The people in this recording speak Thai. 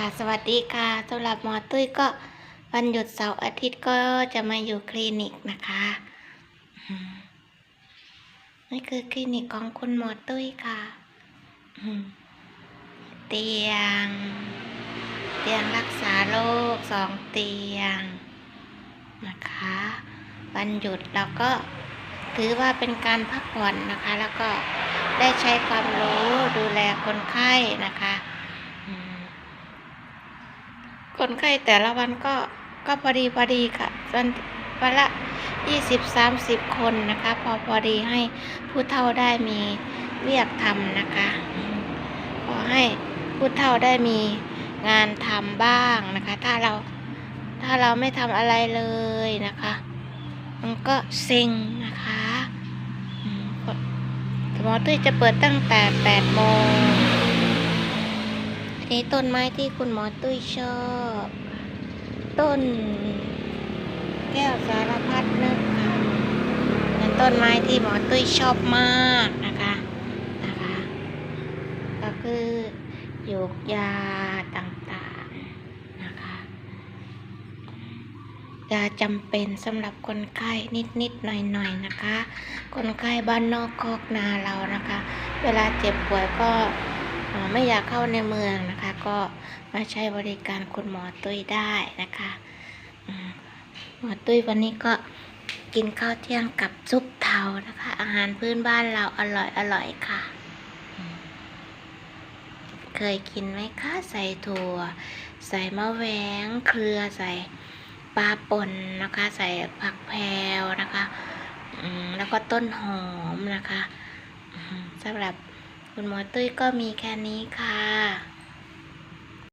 ค่ะสวัสดีค่ะสำหรับหมอตุ้ยก็วันหยุดเสาร์อาทิตย์ก็จะมาอยู่คลินิกนะคะนี่คือคลินิกของคุณหมอตุ้ยค่ะเตียง เตียงรักษาโรคสองเตียงนะคะ วันหยุดเราก็ถือว่าเป็นการพักผ่อนนะคะ แล้วก็ได้ใช้ความรู้ดูแลคนไข้นะคะ คนไข้แต่ละวันก็ก็พอดีพอดีค่ะวันวันละยี่สิบสามสิบคนนะคะ พอพอดีให้ผู้เฒ่าได้มีเรียกทำนะคะอืมพอให้ผู้เฒ่าได้มีงานทำบ้างนะคะ ถ้าเราถ้าเราไม่ทำอะไรเลยนะคะ มันก็เซ็งนะคะอืมหมอตุ้ยจะเปิดตั้งแต่แปดโมง นี้ต้นไม้ที่คุณหมอตุ้ยชอบ ต้น แก้วสารพัดนึกค่ะเป็นต้นไม้ที่หมอตุ้ยชอบมากนะคะนะคะ ก็คือหยกยาต่างๆนะคะยาจำเป็นสำหรับคนไข้นิดๆหน่อยๆนะคะ คนไข้บ้านนอกคอกนาเรานะคะ เวลาเจ็บป่วยก็ ไม่อยากเข้าในเมืองนะคะ ก็มาใช้บริการคุณหมอตุ้ยได้นะคะหมอตุ้ยวันนี้ก็กินข้าวเที่ยงกับซุปเทานะคะ อาหารพื้นบ้านเราอร่อยอร่อยค่ะ เคยกินไหมคะใส่ถั่ว ใส่มะแวงเครือใส่ปลาป่นนะคะ ใส่ผักแพรวนะคะแล้วก็ต้นหอมนะคะสำหรับ คุณหมอตุ้ยก็มีแค่นี้ค่ะ